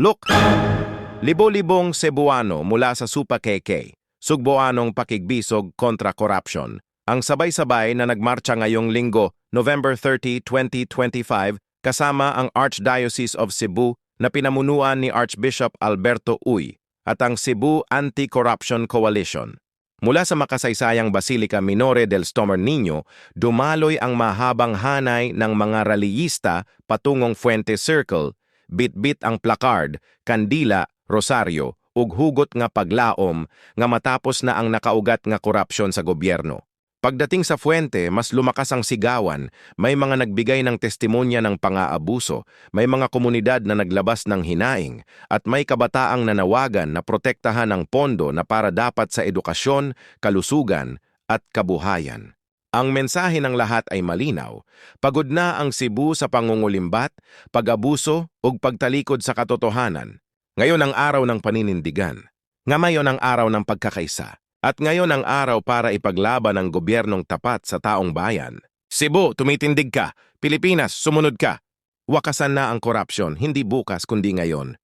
Look! Libo-libong Cebuano mula sa Supa KK, Sugboanong pakigbisog kontra corruption, ang sabay-sabay na nagmarcha ngayong linggo, November 30, 2025, kasama ang Archdiocese of Cebu na pinamunuan ni Archbishop Alberto Uy at ang Cebu Anti-Corruption Coalition. Mula sa makasaysayang Basilica Minore del Stomer Niño, dumaloy ang mahabang hanay ng mga rallyista patungong Fuente Circle, bit-bit ang placard, kandila, rosaryo, ug hugot nga paglaom nga matapos na ang nakaugat nga korupsyon sa gobyerno. Pagdating sa Fuente, mas lumakas ang sigawan, may mga nagbigay ng testimonya ng pang-aabuso, may mga komunidad na naglabas ng hinaing, at may kabataang nanawagan na protektahan ang pondo na para dapat sa edukasyon, kalusugan, at kabuhayan. Ang mensahe ng lahat ay malinaw, pagod na ang Cebu sa pangungulimbat, pag-abuso ug pagtalikod sa katotohanan. Ngayon ang araw ng paninindigan. Ngamayon ang araw ng pagkakaisa. At ngayon ang araw para ipaglaban ang gobyernong tapat sa taong bayan. Cebu, tumitindig ka. Pilipinas, sumunod ka. Wakasan na ang korupsyon, hindi bukas kundi ngayon.